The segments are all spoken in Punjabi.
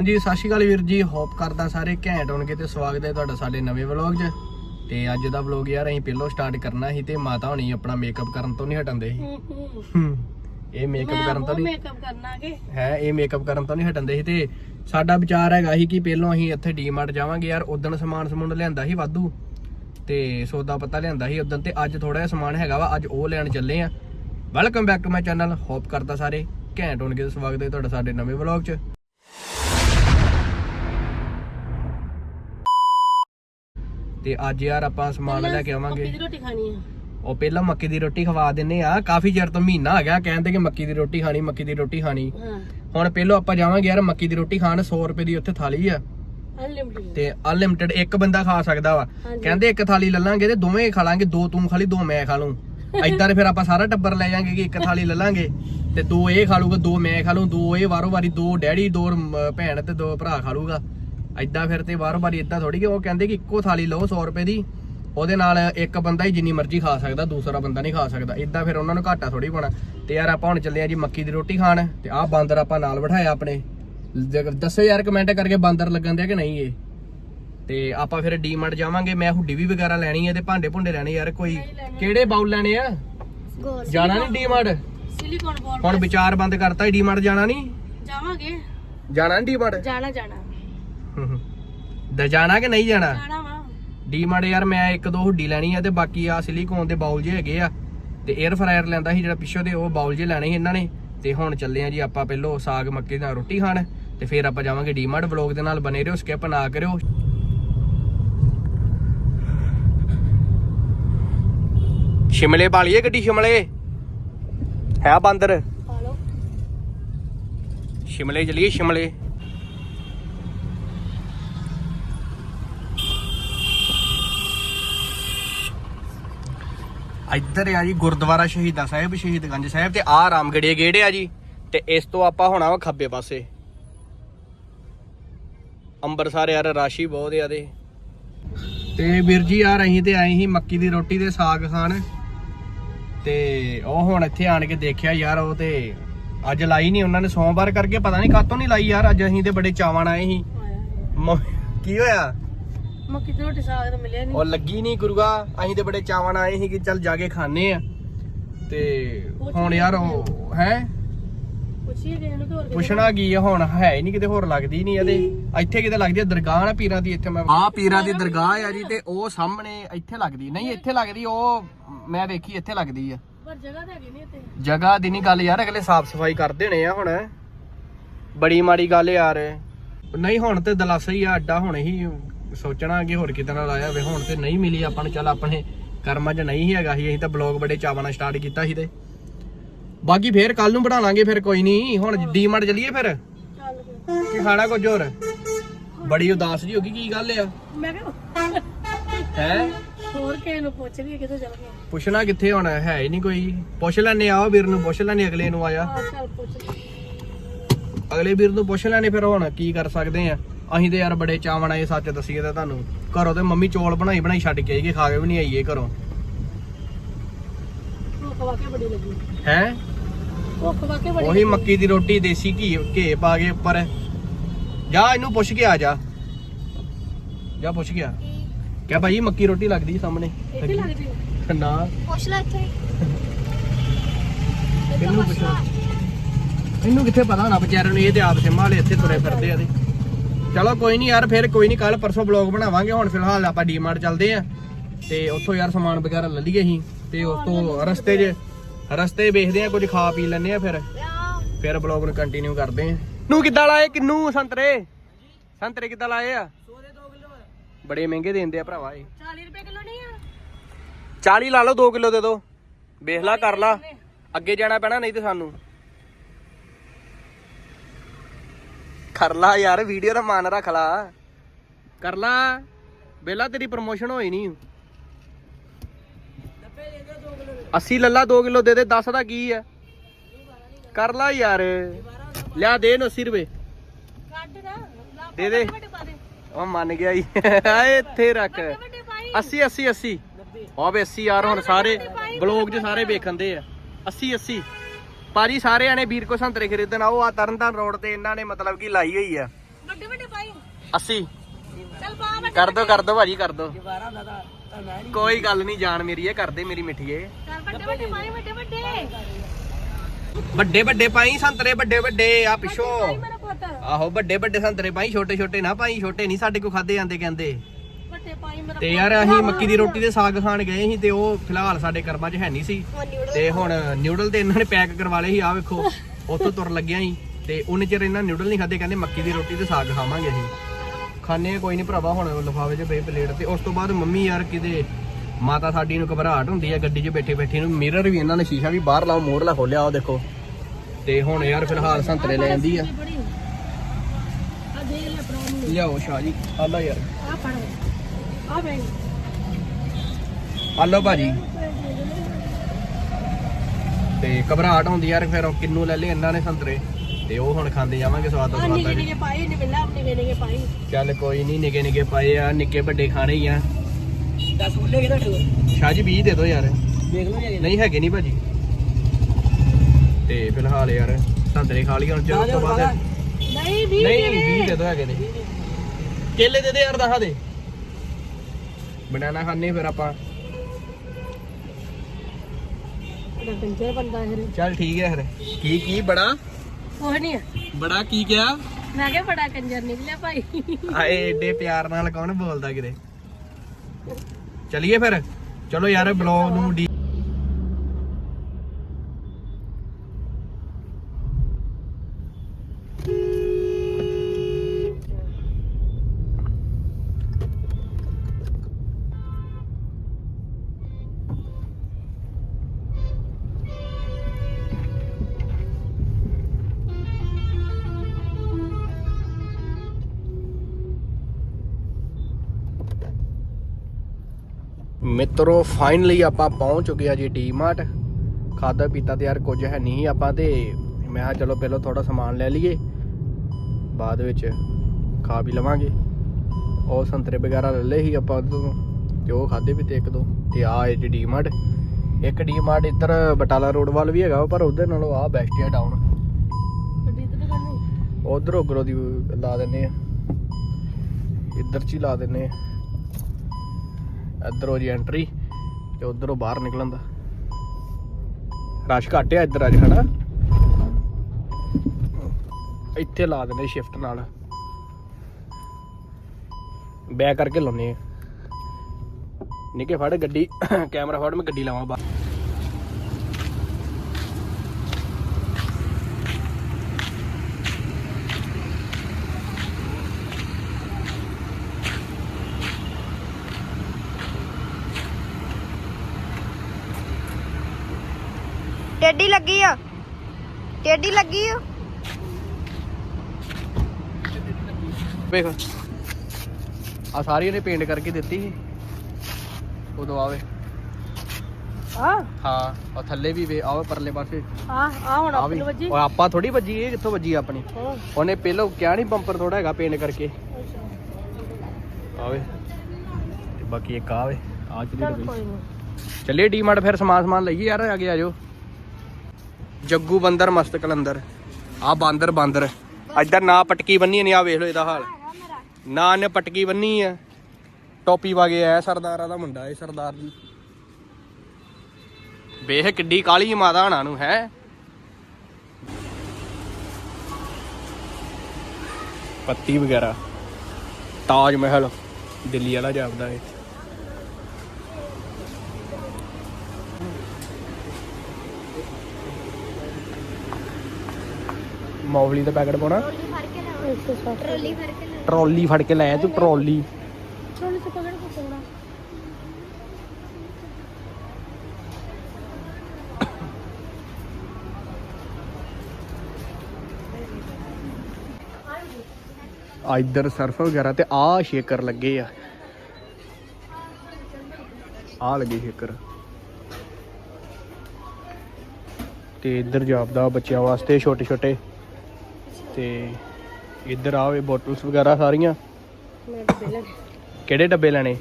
ਹਾਂਜੀ ਸਤਿ ਸ਼੍ਰੀ ਅਕਾਲ ਵੀਰ ਜੀ। ਹੋਪ ਕਰਦਾ ਸਾਰੇ ਘੈਂਟ ਹੋਣਗੇ ਤੇ ਸਵਾਗਤ ਹੈ ਤੁਹਾਡਾ ਸਾਡੇ ਨਵੇਂ ਵਲੌਗ 'ਚ। ਤੇ ਅੱਜ ਦਾ ਵਲੌਗ ਯਾਰ ਅਸੀਂ ਪਹਿਲਾਂ ਸਟਾਰਟ ਕਰਨਾ ਸੀ ਤੇ ਮਾਤਾ ਹੋਣੀ ਆਪਣਾ ਮੇਕਅਪ ਕਰਨ ਤੋਂ ਨਹੀਂ ਹਟਣਦੇ ਸੀ। ਇਹ ਮੇਕਅਪ ਕਰਨ ਤੋਂ ਨਹੀਂ ਮੇਕਅਪ ਕਰਨਾਗੇ? ਹੈ ਇਹ ਮੇਕਅਪ ਕਰਨ ਤੋਂ ਨਹੀਂ ਹਟਣਦੇ ਸੀ ਤੇ ਸਾਡਾ ਵਿਚਾਰ ਹੈਗਾ ਸੀ ਕਿ ਪਹਿਲਾਂ ਅਸੀਂ ਇੱਥੇ ਡੀਮਾਰਟ ਜਾਵਾਂਗੇ ਯਾਰ ਉਦੋਂ ਸਮਾਨ ਸਮੂਨ ਲਿਆਂਦਾ ਸੀ ਵਾਧੂ। ਤੇ ਸੌਦਾ ਪਤਾ ਲਿਆਂਦਾ ਸੀ ਉਦੋਂ ਤੇ ਅੱਜ ਥੋੜਾ ਜਿਹਾ ਸਮਾਨ ਹੈਗਾ ਵਾ ਅੱਜ ਉਹ ਲੈਣ ਚੱਲੇ ਆ। Welcome back to my channel hope ਕਰਦਾ ਸਾਰੇ। ਘੈਂਟ ਹੋਣਗੇ ਤੇ ਸਵਾਗਤ ਹੈ ਤੁਹਾਡਾ ਸਾਡੇ ਨਵੇਂ ਵਲੌਗ 'ਚ। ਤੇ ਅੱਜ ਯਾਰ ਆਪਾਂ ਸਮਾਨ ਲੈ ਕੇ ਆਵਾਂਗੇ। ਦੀ ਰੋਟੀ ਖਾਣੀ ਆ। ਉਹ ਪਹਿਲਾਂ ਮੱਕੀ ਦੀ ਰੋਟੀ ਖਵਾ ਦਿੰਨੇ ਆ। ਕਾਫੀ ਚਿਰ ਤੋਂ ਮਹੀਨਾ ਆ ਗਿਆ ਕਹਿੰਦੇ ਕਿ ਮੱਕੀ ਦੀ ਰੋਟੀ ਖਾਣੀ ਮੱਕੀ ਦੀ ਰੋਟੀ ਖਾਣੀ। ਹਾਂ। ਹੁਣ ਪਹਿਲਾਂ ਆਪਾਂ ਜਾਵਾਂਗੇ ਯਾਰ ਮੱਕੀ ਦੀ ਰੋਟੀ ਖਾਣ 100 ਰੁਪਏ ਦੀ ਉੱਥੇ ਥਾਲੀ ਆ। ਅਨਲਿਮਿਟਡ ਤੇ ਅਨਲਿਮਿਟਿਡ ਇੱਕ ਬੰਦਾ ਖਾ ਸਕਦਾ ਵਾ। ਕਹਿੰਦੇ ਇੱਕ ਥਾਲੀ ਲੈ ਲਾਂਗੇ ਤੇ ਦੋਵੇਂ ਖਾ ਲਾਂਗੇ ਦੋ ਤੂੰ ਖਾ ਲਈ ਦੋ ਮੈਂ ਖਾ ਲੂੰ। ਏਦਾਂ ਤੇ ਫਿਰ ਆਪਾਂ ਸਾਰਾ ਟੱਬਰ ਲੈ ਜਾਾਂਗੇ ਕਿ ਇੱਕ ਥਾਲੀ ਲੈ ਲਾਂਗੇ। ਤੇ ਦੋ ਇਹ ਖਾ ਲੂਗਾ ਦੋ ਮੈਂ ਖਾ ਲੂੰ ਦੋ ਇਹ ਵਾਰੋ ਵਾਰੀ ਦੋ ਡੈਡੀ ਦੋ ਭੈਣ ਤੇ ਦੋ ਭਰਾ ਖਾ ਲੂਗਾ ਏਦਾਂ ਫਿਰ ਤੇ ਵਾਰੋ ਵਾਰੀ ਏਦਾਂ ਥੋੜੀ ਕਿ ਉਹ ਕਹਿੰਦੇ ਕਿ ਇੱਕੋ ਥਾਲੀ ਲਓ 100 ਰੁਪਏ ਦੀ ਉਹਦੇ ਨਾਲ ਇੱਕ ਬੰਦਾ ਹੀ ਜਿੰਨੀ ਮਰਜ਼ੀ ਖਾ ਸਕਦਾ ਦੂਸਰਾ ਬੰਦਾ ਨਹੀਂ ਖਾ ਸਕਦਾ। ਏਦਾਂ ਫਿਰ ਉਹਨਾਂ ਨੂੰ ਘਾਟਾ ਥੋੜੀ ਪਾਣਾ ਤੇ ਯਾਰ ਆਪਾਂ ਹੁਣ ਚੱਲੇ ਆ ਜੀ ਮੱਕੀ ਦੀ ਰੋਟੀ ਖਾਣ ਤੇ ਆਹ ਬਾਂਦਰ ਆਪਾਂ ਨਾਲ ਬਿਠਾਇਆ ਆਪਣੇ। ਜ- ਦੱਸੋ ਯਾਰ ਕਮੈਂਟ ਕਰਕੇ ਬਾਂਦਰ ਲੱਗਣ ਦਿਆ ਕਿ ਨਹੀਂ ਇਹ? ਤੇ ਆਪਾਂ ਫਿਰ ਡੀਮਾਰਟ ਜਾਵਾਂਗੇ ਮੈਂ ਹੁੱਡੀ ਵੀ ਵਗੈਰਾ ਲੈਣੀ ਹੈ ਤੇ ਭਾਂਡੇ ਭੁੰਡੇ ਲੈਣੇ ਯਾਰ ਕੋਈ। ਕਿਹੜੇ ਬਾਉਲ ਲੈਣੇ ਆ? ਜਾਣਾ ਨਹੀਂ ਡੀਮਾਰਟ? ਸਿਲੀਕਨ ਬੋਲ ਹੁਣ ਵਿਚਾਰ ਬੰਦ ਕਰਤਾ ਡੀਮਾਰਟ ਜਾਣਾ ਨਹੀਂ? ਜਾਵਾਂਗੇ। ਜਾਣਾ ਨਹੀਂ ਡੀਮਾਰਟ? ਜਾਣਾ ਜਾਣਾ। ਦ ਜਾਣਾ ਕਿ ਨਹੀਂ ਜਾਣਾ? ਜਾਣਾ ਵਾ। ਡੀਮਾਰਟ ਯਾਰ ਮੈਂ ਇੱਕ ਦੋ ਹੁੱਡੀ ਲੈਣੀ ਆ ਤੇ ਬਾਕੀ ਆ ਸਿਲੀਕੋਨ ਦੇ ਬਾਉਲ ਜੇ ਹੈਗੇ ਆ। ਤੇ 에ਅਰ ਫਰਾਇਰ ਲੈਂਦਾ ਸੀ ਜਿਹੜਾ ਪਿੱਛੋਂ ਦੇ ਉਹ ਬਾਉਲ ਜੇ ਲੈਣੇ ਸੀ ਇਹਨਾਂ ਨੇ। ਤੇ ਹੁਣ ਚੱਲੇ ਆ ਜੀ ਆਪਾਂ ਪਹਿਲੋਂ ਸਾਗ ਮੱਕੀ ਨਾਲ ਰੋਟੀ ਖਾਣ ਤੇ ਫਿਰ ਆਪਾਂ ਜਾਵਾਂਗੇ ਡੀਮਾਰਟ ਵਲੌਗ ਦੇ ਨਾਲ। ਬਨੇ ਰਹੋ ਸਕਿਪ ਨਾ ਕਰਿਓ। ਸ਼ਿਮਲੇ ਵਾਲੀਏ ਗੱਡੀ ਸ਼ਿਮਲੇ? ਹੈ ਬਾਂਦਰ ਸ਼ਿਮਲੇ ਚਲੀਏ ਸ਼ਿਮਲੇ। ਇੱਧਰ ਆ ਜੀ ਗੁਰਦੁਆਰਾ ਸ਼ਹੀਦਾਂ ਸਾਹਿਬ ਸ਼ਹੀਦਗੰਜ ਸਾਹਿਬ ਤੇ ਆ ਰਾਮਗੜੀਏ ਗੇੜੇ ਆ ਜੀ ਤੇ ਇਸ ਤੋਂ ਆਪਾਂ ਹੋਣਾ ਵਾ ਖੱਬੇ ਪਾਸੇ। ਅੰਬਰਸਰ ਯਾਰ ਰਾਸ਼ੀ ਬਹੁਤ ਆ ਦੇ। ਤੇ ਵੀਰ ਜੀ ਯਾਰ ਅਸੀਂ ਤੇ ਆਏ ਸੀ ਮੱਕੀ ਦੀ ਰੋਟੀ ਤੇ ਸਾਗ ਖਾਣ। ਤੇ ਉਹ ਹੁਣ ਇੱਥੇ ਆਣ ਕੇ ਦੇਖਿਆ ਯਾਰ ਉਹ ਤੇ ਅੱਜ ਲਾਈ ਨਹੀਂ ਉਹਨਾਂ ਨੇ ਸੋਮਵਾਰ ਕਰਕੇ ਪਤਾ ਨਹੀਂ ਕਾਤੋਂ ਨਹੀਂ ਲਾਈ ਯਾਰ ਅੱਜ ਅਸੀਂ ਤੇ ਬੜੇ ਚਾਵਾਂ ਨਾਲ ਆਏ ਸੀ। ਕੀ ਹੋਇਆ? ਮੱਕੀ ਦੀ ਰੋਟੀ ਸਾਗ ਤਾਂ ਮਿਲਿਆ ਨਹੀਂ ਉਹ ਲੱਗੀ ਨਹੀਂ ਗੁਰੂਆ ਅਸੀਂ ਤੇ ਬੜੇ ਚਾਵਾਂ ਨਾਲ ਆਏ ਸੀ ਕਿ ਚੱਲ ਜਾ ਕੇ ਖਾਣੇ ਆ। ਤੇ ਹੁਣ ਯਾਰ ਉਹ ਹੈ? ਪੁੱਛੀਏ ਕਿਸੇ ਨੂੰ ਕਿ ਹੋਰ ਕਿਤੇ ਪੁੱਛਣਾ ਕੀ ਆ ਹੁਣ ਹੈ ਹੀ ਨਹੀਂ ਕਿਤੇ ਹੋਰ ਲੱਗਦੀ ਨਹੀਂ ਇਹਦੇ। ਇੱਥੇ ਕਿਤੇ ਲੱਗਦੀ ਆ ਦਰਗਾਹ ਨਾ ਪੀਰਾਂ ਦੀ ਇੱਥੇ ਮੈਂ ਆ ਪੀਰਾਂ ਦੀ ਦਰਗਾਹ ਆ ਜੀ ਤੇ ਉਹ ਸਾਹਮਣੇ ਇੱਥੇ ਲੱਗਦੀ। ਨਹੀਂ ਇੱਥੇ ਲੱਗਦੀ ਉਹ ਮੈਂ ਵੇਖੀ ਇੱਥੇ ਲੱਗਦੀ ਆ। ਪਰ ਜਗ੍ਹਾ ਤਾਂ ਹੈਗੀ ਨਹੀਂ ਇੱਥੇ। ਜਗ੍ਹਾ ਦੀ ਨਹੀਂ ਗੱਲ ਯਾਰ ਅਗਲੇ ਸਾਫ਼ ਸਫ਼ਾਈ ਕਰ ਦੇਣੇ ਆ ਹੁਣ। ਬੜੀ ਮਾੜੀ ਗੱਲ ਯਾਰ। ਨਹੀਂ ਹੁਣ ਤੇ ਦਲਾਸਾ ਹੀ ਆ ਅੱਡਾ ਹੁਣ ਹੀ ਸੋਚਣਾ ਕਿ ਹੋਰ ਕਿਤੇ ਨਾਲ ਆਇਆ ਵੇ ਹੁਣ ਤੇ ਨਹੀਂ ਮਿਲੀ ਆਪਾਂ ਨੂੰ ਚੱਲ ਆਪਣੇ ਕਰਮਾਂ 'ਚ ਨਹੀਂ ਹੈਗਾ ਸੀ ਅਸੀਂ ਤਾਂ ਬਲੌਗ ਬੜੇ ਚਾਵਾਂ ਨਾਲ ਸਟਾਰਟ ਕੀਤਾ ਸੀ ਤੇ। ਬਾਕੀ ਫੇਰ ਕੱਲ ਨੂੰ ਬਣਾ ਲਾਂਗੇ ਫਿਰ ਕੋਈ ਨਹੀਂ ਹੁਣ ਡੀਮਾਰਟ ਚੱਲੀਏ ਫਿਰ। ਕੀ ਖਾਣਾ ਕੁਝ ਹੋਰ? ਬੜੀ ਉਦਾਸ ਜੀ ਹੋ ਗਈ ਕੀ ਗੱਲ ਆ? ਮੈਂ ਕਿਹਾ ਹੈ? ਹੋਰ ਕਿਸੇ ਨੂੰ ਪੁੱਛ ਲਈ ਕਿੱਥੇ ਚੱਲ ਗਿਆ ਪੁੱਛਣਾ ਕਿੱਥੇ ਹੁਣ ਹੈ ਹੀ ਨਹੀਂ ਕੋਈ। ਪੁੱਛ ਲੈਣੇ ਆਓ ਵੀਰ ਨੂੰ ਪੁੱਛ ਲੈਣੇ ਅਗਲੇ ਨੂੰ ਆਇਆ। ਚੱਲ ਪੁੱਛ ਅਗਲੇ ਵੀਰ ਨੂੰ ਪੁੱਛ ਲੈਣੇ ਫਿਰ ਹੁਣ ਕੀ ਕਰ ਸਕਦੇ ਆ। ਅਸੀਂ ਤੇ ਯਾਰ ਬੜੇ ਚਾਵਣ ਆਏ ਸੱਚ ਦਸੀਏ ਤਾਂ ਤੁਹਾਨੂੰ। ਘਰੋਂ ਤੇ ਮੰਮੀ ਚੌਲ ਬਣਾਈ ਬਣਾਈ ਛੱਡ ਕੇ ਆਈਏ ਖਾ ਕੇ ਵੀ ਨਹੀਂ ਆਈਏ ਘਰੋਂ। ਭੁੱਖ ਵਾਕੇ ਬੜੀ ਲੱਗੀ। ਹੈ? ਭੁੱਖ ਵਾਕੇ ਬੜੀ ਉਹੀ ਮੱਕੀ ਦੀ ਰੋਟੀ ਦੇਸੀ ਘੀ ਘੇ ਪਾ ਕੇ ਉੱਪਰ। ਜਾ ਇਹਨੂੰ ਪੁੱਛ ਕੇ ਆ ਜਾ। ਜਾ ਪੁੱਛ ਗਿਆ ਕਿਆ ਭਾਈ ਮੱਕੀ ਰੋਟੀ ਲੱਗਦੀ ਸਾਹਮਣੇ? ਇੱਥੇ ਲੱਗਦੀ? ਨਾ। ਪੁੱਛ ਲੈ ਇੱਥੇ। ਇਹਨੂੰ ਪੁੱਛੋ ਇਹਨੂੰ ਕਿੱਥੇ ਪਤਾ ਹੋਣਾ ਵਿਚਾਰੇ ਨੂੰ? ਇਹ ਤੇ ਆਪ ਸਿਮਾਂ ਵਾਲੇ ਇੱਥੇ ਤੁਰੇ ਫਿਰਦੇ ਆ ਤੇ। ਚਲੋ ਕੋਈ ਨਹੀਂ ਯਾਰ ਫਿਰ ਕੋਈ ਨਹੀਂ ਕੱਲ ਪਰਸੋਂ ਬਲੌਗ ਬਣਾਵਾਂਗੇ ਹੁਣ ਫਿਲਹਾਲ ਆਪਾਂ ਡੀਮਾਰਟ ਚੱਲਦੇ ਆ। ਤੇ ਉੱਥੋਂ ਯਾਰ ਸਮਾਨ ਵਗੈਰਾ ਲੈ ਲਈਏ ਅਸੀਂ ਤੇ ਉਸ ਤੋਂ ਰਸਤੇ 'ਚ ਰਸਤੇ ਵੇਖਦੇ ਆ ਕੁਝ ਖਾ ਪੀ ਲੈਂਦੇ ਆ ਫਿਰ। ਫਿਰ ਬਲੌਗ ਨੂੰ ਕੰਟੀਨਿਊ ਕਰਦੇ ਆ। ਨੂੰ ਕਿੱਦਾਂ ਲਾਏ ਕਿੰਨੂ ਸੰਤਰੇ? ਸੰਤਰੇ ਕਿੱਦਾਂ ਲਾਏ ਆ? ਬੜੇ ਮਹਿੰਗੇ ਦਿੰਦੇ ਆ ਭਰਾਵਾ ਇਹ। 40 ਰੁਪਏ ਕਿਲੋ ਨਹੀਂ ਆ? 40 ਲਾ ਲਓ 2 ਕਿਲੋ ਦੇ ਦਿਓ ਵੇਖ ਲਾ ਕਰ ਲਾ। ਅੱਗੇ ਜਾਣਾ ਪੈਣਾ ਨਹੀਂ ਤੇ ਸਾਨੂੰ। ਕਰ ਲਾ ਯਾਰ ਵੀਡੀਓ ਦਾ ਮਾਨ ਰੱਖ ਲਾ। ਕਰ ਲਾ। ਬੇਲਾ ਤੇਰੀ ਪ੍ਰਮੋਸ਼ਨ ਹੋਈ ਨਹੀਂ 80 ਲੱਲਾ 2 ਕਿਲੋ ਦੇ ਦੇ 10 ਦਾ ਕੀ ਆ? ਕਰ ਲਾ ਯਾਰ। ਲਿਆ ਦੇ ਇਹਨੂੰ 80 ਰੁਪਏ। ਦੇ ਦੇ। ਉਹ ਮੰਨ ਗਿਆ ਜੀ। ਇੱਥੇ ਰੱਖ। ਵੱਡੇ ਪਾਈ 80 80 80 ਹੋਵੇ 80 ਯਾਰ, ਹੁਣ ਸਾਰੇ ਬਲੌਗ 'ਚ ਸਾਰੇ ਵੇਖਣਦੇ ਆ। 80 80 ਭਾਜੀ ਸਾਰੇ ਆਣੇ ਵੀਰ ਕੋ ਸੰਤਰੇ ਖਰੀਦਣ ਆਓ ਆ ਤਰਨਤਾਰਨ ਰੋਡ ਤੇ ਇਹਨਾਂ ਨੇ ਮਤਲਬ ਕਿ ਲਾਈ ਹੋਈ ਆ। ਵੱਡੇ ਵੱਡੇ ਪਾਈ 80 ਚੱਲ ਪਾ ਵੱਡੇ ਕਰ ਦੋ ਕਰ ਦੋ ਭਾਜੀ ਕਰ ਦੋ। ਕੋਈ ਗੱਲ ਨਹੀਂ ਜਾਨ ਮੇਰੀ ਇਹ ਕਰਦੇ ਮੇਰੀ ਮਿੱਠੀਏ। ਚੱਲ ਵੱਡੇ ਵੱਡੇ ਪਾਈ ਵੱਡੇ ਵੱਡੇ। ਵੱਡੇ ਵੱਡੇ ਪਾਈ ਸੰਤਰੇ ਵੱਡੇ ਵੱਡੇ ਆ ਪਿੱਛੋਂ। ਪਾਈ ਮੇਰਾ ਪੁੱਤ। ਆਹੋ ਵੱਡੇ ਵੱਡੇ ਸੰਤਰੇ ਪਾਈ ਛੋਟੇ ਛੋਟੇ ਨਾ ਪਾਈ ਛੋਟੇ ਨਹੀਂ ਸਾਡੇ ਕੋ ਖਾਦੇ ਜਾਂਦੇ ਕਹਿੰਦੇ। ਪਾਈ ਮੇਰਾ ਤੇ ਯਾਰ ਅਸੀਂ ਮੱਕੀ ਦੀ ਰੋਟੀ ਤੇ ਸਾਗ ਖਾਣ ਗਏ ਸੀ ਤੇ ਉਹ ਫਿਲਹਾਲ ਸਾਡੇ ਕਰਮਾਂ 'ਚ ਹੈ ਨਹੀਂ ਸੀ। ਤੇ ਹੁਣ ਨਿਊਡਲ ਤੇ ਇਹਨਾਂ ਨੇ ਪੈਕ ਕਰਵਾ ਲਏ ਸੀ ਆ ਵੇਖੋ ਉੱਥੋਂ ਤੁਰ ਲੱਗਿਆ ਸੀ। ਤੇ ਉਹਨੇ ਚਿਰ ਇਹਨਾਂ ਨਿਊਡਲ ਨਹੀਂ ਖਾਦੇ ਕਹਿੰਦੇ ਮੱਕੀ ਦੀ ਰੋਟੀ ਤੇ ਸਾਗ ਖਾਵਾਂਗੇ ਅਸੀਂ। ਖਾਣੇ ਕੋਈ ਨਹੀਂ ਭਰਾਵਾ ਹੁਣ ਲਿਫਾਫੇ 'ਚ ਪਏ ਪਲੇਟ ਤੇ। ਉਸ ਤੋਂ ਬਾਅਦ ਮੰਮੀ ਯਾਰ ਕਿਤੇ ਮਾਤਾ ਸਾਡੀ ਨੂੰ ਘਬਰਾਹਟ ਹੁੰਦੀ ਹੈ ਗੱਡੀ 'ਚ ਬੈਠੇ ਬੈਠੇ ਨੂੰ। ਮਿਰਰ ਵੀ ਇਹਨਾਂ ਨੇ ਸ਼ੀਸ਼ਾ ਵੀ ਬਾਹਰ ਲਾਓ ਮੋਹਰਲਾ ਖੋਲਿਆ ਉਹ ਦੇਖੋ। ਤੇ ਹੁਣ ਯਾਰ ਫਿਲਹਾਲ ਸੰਤਰੇ ਲੈ ਜਾਂਦੀ ਆ। ਲਿਆਓ ਸ਼ਾਹ ਜੀ ਆਲਾ ਯਾਰ। ਆ ਫੜ। ਆ ਆਲੋ ਭਾਜੀ ਤੇ ਘਬਰਾਹਟ ਹੁੰਦੀ ਯਾਰ ਫਿਰ ਉਹ ਕਿੰਨੂ ਲੈ ਲਏ ਇਹਨਾਂ ਨੇ ਸੰਤਰੇ। ਤੇ ਉਹ ਹੁਣ ਖਾਂਦੇ ਜਾਵਾਂਗੇ ਸਵਾਦ ਦਾ ਆ ਸਵਾਦ ਨਿੱਕੇ ਦਾ ਨਿੱਕੇ ਪਾਈ ਨਹੀਂ ਮਿਲਣਾ ਆਪਣੇ ਨਿੱਕੇ ਨਿੱਕੇ ਪਾਈ ਚੱਲ ਕੋਈ ਨਹੀਂ ਨਿੱਕੇ ਨਿੱਕੇ ਪਾਏ ਆ ਨਿੱਕੇ ਵੱਡੇ ਖਾਣੇ ਹੀ ਆ। ਦਸ ਮੁੱਲੇ ਕਿਹਦਾ ਠੋ ਸ਼ਾਹ ਜੀ 20 ਦੇ ਦਿਓ ਯਾਰ। ਦੇਖ ਲਓ ਜੀ। ਨਹੀਂ ਹੈਗੇ ਨਹੀਂ ਭਾਜੀ। ਤੇ ਫਿਲਹਾਲ ਯਾਰ ਸੰਤਰੇ ਖਾ ਲਈ ਹੁਣ ਚਲੋ ਉਸ ਤੋਂ ਬਾਅਦ ਨਹੀਂ ਵੀ ਨਹੀਂ 20 ਦੇ। ਦਿਓ ਹੈਗੇ ਨੇ। ਕੇਲੇ ਦੇ ਦੇ ਯਾਰ ਦਹਾ ਦੇ। ਬਨਾਨਾ ਖਾਣੇ ਫਿਰ ਆਪਾਂ। ਕੰਜਰ ਬੰਦਾ ਚੱਲ ਠੀਕ ਹੈ ਫਿਰ। ਕੀ ਕੀ ਬੜਾ? ਉਹ ਨਹੀਂ ਆ। ਬੜਾ ਕੀ ਕਿਹਾ? ਮੈਂ ਕਿਹਾ ਬੜਾ ਕੰਜਰ ਨਿਕਲਿਆ ਭਾਈ। ਆਏ ਏਡੇ ਪਿਆਰ ਨਾਲ ਕੌਣ ਬੋਲਦਾ ਕਿਤੇ? ਚਲਿਏ ਫਿਰ। ਚਲੋ ਯਾਰ ਬਲੌਗ ਨੂੰ ਡੀ ਮਿੱਤਰੋ ਫਾਈਨਲੀ ਆਪਾਂ ਪਹੁੰਚ ਚੁੱਕੇ ਆ ਜੀ ਡੀਮਾਰਟ ਖਾਦਾ ਪੀਤਾ ਤੇ ਯਾਰ ਕੁਝ ਹੈ ਨਹੀਂ ਆਪਾਂ ਤੇ। ਮੈਂ ਕਿਹਾ ਚਲੋ ਪਹਿਲਾਂ ਥੋੜਾ ਸਮਾਨ ਲੈ ਲਈਏ। ਬਾਅਦ ਵਿੱਚ ਖਾ ਵੀ ਲਵਾਂਗੇ। ਉਹ ਸੰਤਰੇ ਵਗੈਰਾ ਲੈ ਲਏ ਸੀ ਆਪਾਂ ਤੋਂ। ਤੇ ਉਹ ਖਾਦੇ ਵੀ ਤੇ ਇੱਕ ਦੋ। ਤੇ ਆ ਇਹ ਡੀਮਾਰਟ ਇੱਕ ਡੀਮਾਰਟ ਇੱਧਰ ਬਟਾਲਾ ਰੋਡ ਵੱਲ ਵੀ ਹੈਗਾ ਪਰ ਉਧਰ ਨਾਲੋਂ ਆ ਬੈਸਟ ਆ ਡਾਊਨ ਉਧਰ ਉਗਰੋ ਦੀ ਲਾ ਦਿੰਨੇ ਆ। ਇੱਧਰ ਚ ਹੀ ਲਾ ਦਿੰਨੇ ਆ। ਇੱਧਰੋਂ ਜੀ ਐਂਟਰੀ ਤੇ ਉਧਰੋਂ ਬਾਹਰ ਨਿਕਲਣ ਦਾ। ਰਸ਼ ਘੱਟ ਆ ਇੱਧਰ ਅੱਜ ਖੜਾ ਇੱਥੇ ਲਾ ਦਿੰਦੇ ਸ਼ਿਫਟ ਨਾਲ। ਬੈਕ ਕਰਕੇ ਲਾਉਨੇ ਆ। ਨਿੱਕੇ ਫੜ ਗੱਡੀ, ਕੈਮਰਾ ਫੜ, ਮੈਂ ਗੱਡੀ ਲਾਵਾਂ ਬਾਹਰ। ਟੇਡੀ ਲੱਗੀ ਆ। ਟੇਡੀ ਲੱਗੀ ਆ। ਵੇਖ। ਆ ਸਾਰੀ ਇਹਨੇ ਪੇਂਟ ਕਰਕੇ ਦਿੱਤੀ ਸੀ। ਉਦੋਂ ਆਵੇ। ਆ ਹਾਂ ਉਹ ਥੱਲੇ ਵੀ ਵੇ ਆਵੇ ਪਰਲੇ ਪਾਸੇ। ਆ ਆ ਹੁਣ ਆ ਵੀ। ਆਪਣੀ ਵੱਜੀ। ਉਹ ਆਪਾਂ ਥੋੜੀ ਵੱਜੀ ਇਹ ਕਿੱਥੋਂ ਵੱਜੀ ਆਪਣੀ? ਹਾਂ ਉਹਨੇ ਪਹਿਲਾਂ ਕਿਹਾ ਨਹੀਂ ਬੰਪਰ ਥੋੜਾ ਹੈਗਾ ਪੇਂਟ ਕਰਕੇ। ਆਵੇ ਤੇ ਬਾਕੀ ਇੱਕ ਆਵੇ ਆ ਚਲੀ ਚੱਲ ਕੋਈ ਨਹੀਂ ਚੱਲੀਏ ਡੀਮਾਰਟ ਫਿਰ ਸਮਾਨ ਸਮਾਨ ਲਈਏ ਯਾਰ ਅੱਗੇ ਆ ਜਾਓ। ਜੱਗੂ ਬੰਦਰ ਮਸਤ ਕਲੰਦਰ। ਆ ਬਾਂਦਰ ਬਾਂਦਰ। ਇੱਧਰ ਨਾ ਪਟਕੀ ਬੰਨੀ ਨਹੀਂ ਆ ਵੇਖ ਲਓ ਇਹਦਾ ਹਾਲ। ਨਾ ਨੇ ਪਟਕੀ ਬੰਨੀ ਆ। ਟੋਪੀ ਪਾ ਕੇ ਆਇਆ ਸਰਦਾਰਾਂ ਦਾ ਮੁੰਡਾ ਇਹ ਸਰਦਾਰ ਦੀ ਵੇਖ ਕਿੱਡੀ ਕਾਲੀ ਮਾਤਾ ਹਣਾ ਨੂੰ, ਹੈ? ਪੱਤੀ ਵਗੈਰਾ। ਤਾਜ ਮਹਿਲ, ਦਿੱਲੀ ਵਾਲਾ ਜਾਪਦਾ ਏ ਮੌਵਲੀ ਦਾ ਪੈਕਟ ਪਾਉਣਾ। ਟਰੋਲੀ ਫੜ ਕੇ ਲੈ ਟਰੋਲੀ ਫੜ ਕੇ ਲੈ ਤੂੰ ਟਰੋਲੀ। ਚੋਲੀ ਤੇ ਪਕੜ ਕੇ ਸੋਣਾ ਆ ਇੱਧਰ ਸਰਫ ਵਗੈਰਾ ਤੇ ਆ ਸ਼ੇਕਰ ਲੱਗੇ ਆ। ਆ ਲੱਗੇ ਸ਼ੇਕਰ। ਤੇ ਇੱਧਰ ਜਾਪਦਾ ਬੱਚਿਆਂ ਵਾਸਤੇ ਛੋਟੇ ਛੋਟੇ ਤੇ ਇੱਧਰ ਆਵੇ ਬੋਟਲਸ ਵਗੈਰਾ ਸਾਰੀਆਂ। ਮੈਂ ਡੱਬੇ ਲੈ ਕਿਹੜੇ ਡੱਬੇ ਲੈਣੇ?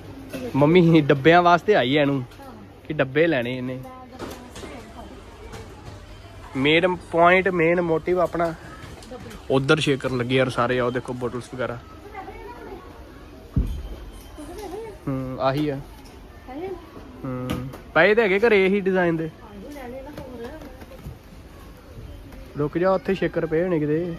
ਮੰਮੀ, ਡੱਬਿਆਂ ਵਾਸਤੇ ਆਈ ਐ ਇਹਨੂੰ। ਕਿ ਡੱਬੇ ਲੈਣੇ ਇਹਨੇ? ਮੇਨ ਪੁਆਇੰਟ ਮੇਨ ਮੋਟਿਵ ਆਪਣਾ। ਉਧਰ ਸ਼ੇਕਰ ਲੱਗੇ ਯਾਰ ਸਾਰੇ, ਆਓ ਦੇਖੋ ਬੋਟਲਸ ਵਗੈਰਾ। ਹੂੰ, ਆਹੀ ਆ। ਹੂੰ, ਪਏ ਤੇ ਹੈਗੇ ਘਰੇ ਇਹੀ ਡਿਜ਼ਾਈਨ ਦੇ। ਰੁਕ ਜਾ, ਉੱਥੇ ਸ਼ੇਕਰ ਪਏ ਹੋਣੇ ਕਿਤੇ।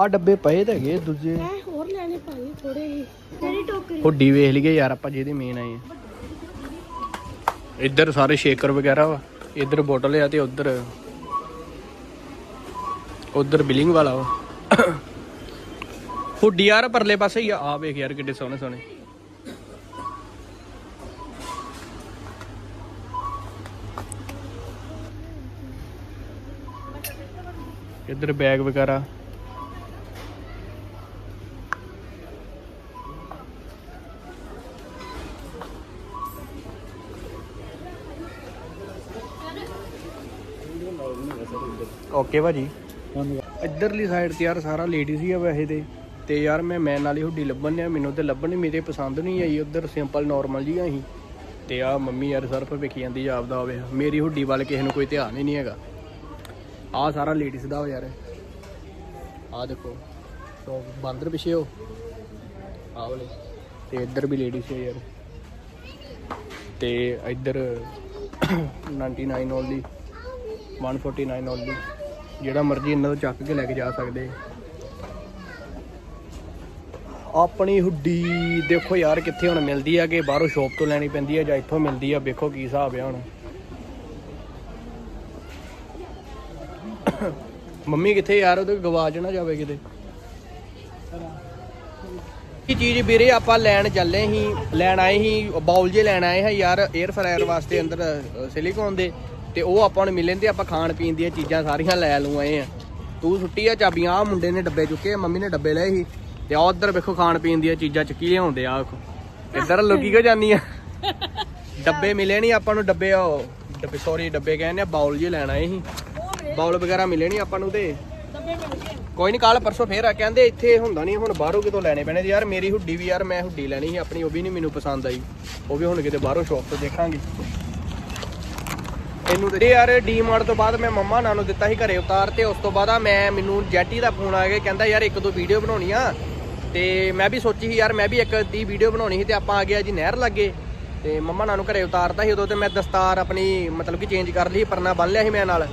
ਆ ਡੱਬੇ ਪਏ ਤੇ ਹੈਗੇ ਦੂਜੇ। ਮੈਂ ਹੋਰ ਲੈਣੇ ਭਾਈ ਥੋੜੇ ਹੀ ਤੇਰੀ ਟੋਕਰੀ ਹੁੱਡੀ ਵੇਖ ਲਈਏ ਯਾਰ ਆਪਾਂ ਜਿਹਦੇ ਮੇਨ ਆਏ ਆ। ਇੱਧਰ ਸਾਰੇ ਸ਼ੇਕਰ ਵਗੈਰਾ ਵਾ। ਇੱਧਰ ਬੋਟਲ ਆ ਤੇ ਉੱਧਰ ਉੱਧਰ ਬਿਲਿੰਗ ਵਾਲਾ ਵਾ। ਹੁੱਡੀ ਯਾਰ ਪਰਲੇ ਪਾਸੇ ਹੀ ਆ। ਆ ਵੇਖ ਯਾਰ ਕਿੱਡੇ ਸੋਹਣੇ ਸੋਹਣੇ। ਇੱਧਰ ਬੈਗ ਵਗੈਰਾ। ਓਕੇ ਭਾਜੀ। ਇੱਧਰਲੀ ਸਾਈਡ ਤੇ ਯਾਰ ਸਾਰਾ ਲੇਡੀਜ਼ ਹੀ ਆ ਵੈਸੇ ਤੇ। ਤੇ ਯਾਰ ਮੈਂ ਮੈਨ ਵਾਲੀ ਹੁੱਡੀ ਲੱਭਣ ਡਿਆ, ਮੈਨੂੰ ਤੇ ਲੱਭਣ ਨਹੀਂ ਮੇਰੇ ਪਸੰਦ ਨਹੀਂ ਆਈ, ਉਧਰ ਸਿੰਪਲ ਨਾਰਮਲ ਜੀ ਆਹੀ ਤੇ ਆ ਮੰਮੀ ਯਾਰ ਸਰਫ ਵੇਖੀ ਜਾਂਦੀ ਆਪਦਾ ਹੋਵੇ ਮੇਰੀ ਹੁੱਡੀ ਵੱਲ ਕਿਸੇ ਨੂੰ ਕੋਈ ਧਿਆਨ ਹੀ ਨਹੀਂ ਹੈਗਾ। ਆ ਸਾਰਾ ਲੇਡੀਜ਼ ਦਾ ਹੋ ਯਾਰ। ਆ ਦੇਖੋ, ਸੋ ਬਾਂਦਰ ਪਿਛੇ ਹੋ। ਆ ਵਾਲੇ। ਤੇ ਇੱਧਰ ਵੀ ਲੇਡੀਜ਼ ਹੈ ਯਾਰ। ਤੇ ਇੱਧਰ 99 ਓਨਲੀ 149 ਓਨਲੀ ਜਿਹੜਾ ਮਰਜ਼ੀ ਇਹਨਾਂ ਤੋਂ ਚੱਕ ਕੇ ਲੈ ਕੇ ਜਾ ਸਕਦੇ। ਆਪਣੀ ਹੁੱਡੀ ਦੇਖੋ ਯਾਰ ਕਿੱਥੇ ਹੁਣ ਮਿਲਦੀ ਆ ਕਿ ਬਾਹਰੋਂ ਸ਼ੋਪ ਤੋਂ ਲੈਣੀ ਪੈਂਦੀ ਆ ਜਾਂ ਇੱਥੋਂ ਮਿਲਦੀ ਆ, ਵੇਖੋ ਕੀ ਹਿਸਾਬ ਆ ਹੁਣ। ਮੰਮੀ ਕਿੱਥੇ ਯਾਰ, ਉਹਦੇ ਗਵਾਚ ਨਾ ਜਾਵੇ ਕਿਤੇ। ਇਹ ਚੀਜ਼ ਵੀਰੇ ਆਪਾਂ ਲੈਣ ਚੱਲੇ ਸੀ, ਲੈਣ ਆਏ ਸੀ ਬਾਉਲ ਜੇ ਲੈਣ ਆਏ ਹਾਂ ਯਾਰ 에ਅਰ ਫਰਾਇਰ ਵਾਸਤੇ ਅੰਦਰ ਸਿਲੀਕੋਨ ਦੇ। ਤੇ ਉਹ ਆਪਾਂ ਨੂੰ ਮਿਲਣ ਤੇ ਆਪਾਂ ਖਾਣ ਪੀਣ ਦੀਆਂ ਚੀਜ਼ਾਂ ਸਾਰੀਆਂ ਲੈ ਲੂ ਆਏ ਆ। ਤੂੰ ਸੁੱਟੀ ਆ ਚਾਬੀਆਂ ਆ ਮੁੰਡੇ ਨੇ ਡੱਬੇ ਚੁੱਕੇ ਮੰਮੀ ਨੇ ਡੱਬੇ ਲਏ ਸੀ। ਤੇ ਆ ਉਧਰ ਵੇਖੋ ਖਾਣ ਪੀਣ ਦੀਆਂ ਚੀਜ਼ਾਂ ਚੱਕੀ ਲਿਆਉਂਦੇ ਆ ਵੇਖੋ। ਇੱਧਰ ਲੋਕੀ ਕਿਉਂ ਜਾਂਦੀ ਆ ਡੱਬੇ ਮਿਲੇ ਨਹੀਂ ਆਪਾਂ ਨੂੰ, ਡੱਬੇ ਉਹ, ਡੱਬੇ ਸੌਰੀ ਡੱਬੇ ਕਹਿੰਦੇ ਆ ਬਾਉਲ ਜੇ ਲੈਣਾ ਆਏ ਸੀ। ਬਾਉਲ ਵਗੈਰਾ ਮਿਲੇ ਨਹੀਂ ਆਪਾਂ ਨੂੰ ਤੇ। ਕੋਈ ਨਹੀਂ ਕੱਲ ਪਰਸੋਂ ਫੇਰ ਆ, ਕਹਿੰਦੇ ਇੱਥੇ ਹੁੰਦਾ ਨਹੀਂ ਹੁਣ ਬਾਹਰੋਂ ਕਿਤੋਂ ਲੈਣੇ ਪੈਣੇ ਯਾਰ ਮੇਰੀ ਹੁੱਡੀ ਵੀ ਯਾਰ, ਮੈਂ ਹੁੱਡੀ ਲੈਣੀ ਸੀ, ਆਪਣੀ, ਉਹ ਵੀ ਨਹੀਂ ਮੈਨੂੰ ਪਸੰਦ ਆਈ। ਉਹ ਵੀ ਹੁਣ ਕਿਤੇ ਬਾਹਰੋਂ ਸ਼ੌਪ ਤੋਂ ਦੇਖਾਂਗੇ। ਇਹਨੂੰ ਤੇ ਯਾਰ ਡੀਮਾਰਟ ਤੋਂ ਬਾਅਦ ਮੈਂ ਮੰਮਾ ਨਾਲ ਨੂੰ ਦਿੱਤਾ ਸੀ ਘਰੇ ਉਤਾਰ ਤੇ ਉਸ ਤੋਂ ਬਾਅਦ ਆ ਮੈਂ, ਮੈਨੂੰ ਜੈਟੀ ਦਾ ਫੋਨ ਆ ਗਿਆ, ਕਹਿੰਦਾ ਯਾਰ ਇੱਕ ਦੋ ਵੀਡੀਓ ਬਣਾਉਣੀ ਆ। ਤੇ ਮੈਂ ਵੀ ਸੋਚੀ ਸੀ ਯਾਰ ਮੈਂ ਵੀ ਇੱਕ ਦੀ ਵੀਡੀਓ ਬਣਾਉਣੀ ਸੀ ਤੇ ਆਪਾਂ ਆ ਗਿਆ ਜੀ ਨਹਿਰ ਲੱਗੇ। ਤੇ ਮੰਮਾ ਨਾਲ ਨੂੰ ਘਰੇ ਉਤਾਰਤਾ ਸੀ ਉਦੋਂ ਤੇ ਮੈਂ ਦਸਤਾਰ ਆਪਣੀ ਮਤਲਬ ਕਿ ਚੇਂਜ ਕਰ ਲਈ, ਪਰਨਾ ਬੰਨ ਲਿਆ ਸੀ ਮੈਂ ਨਾਲ।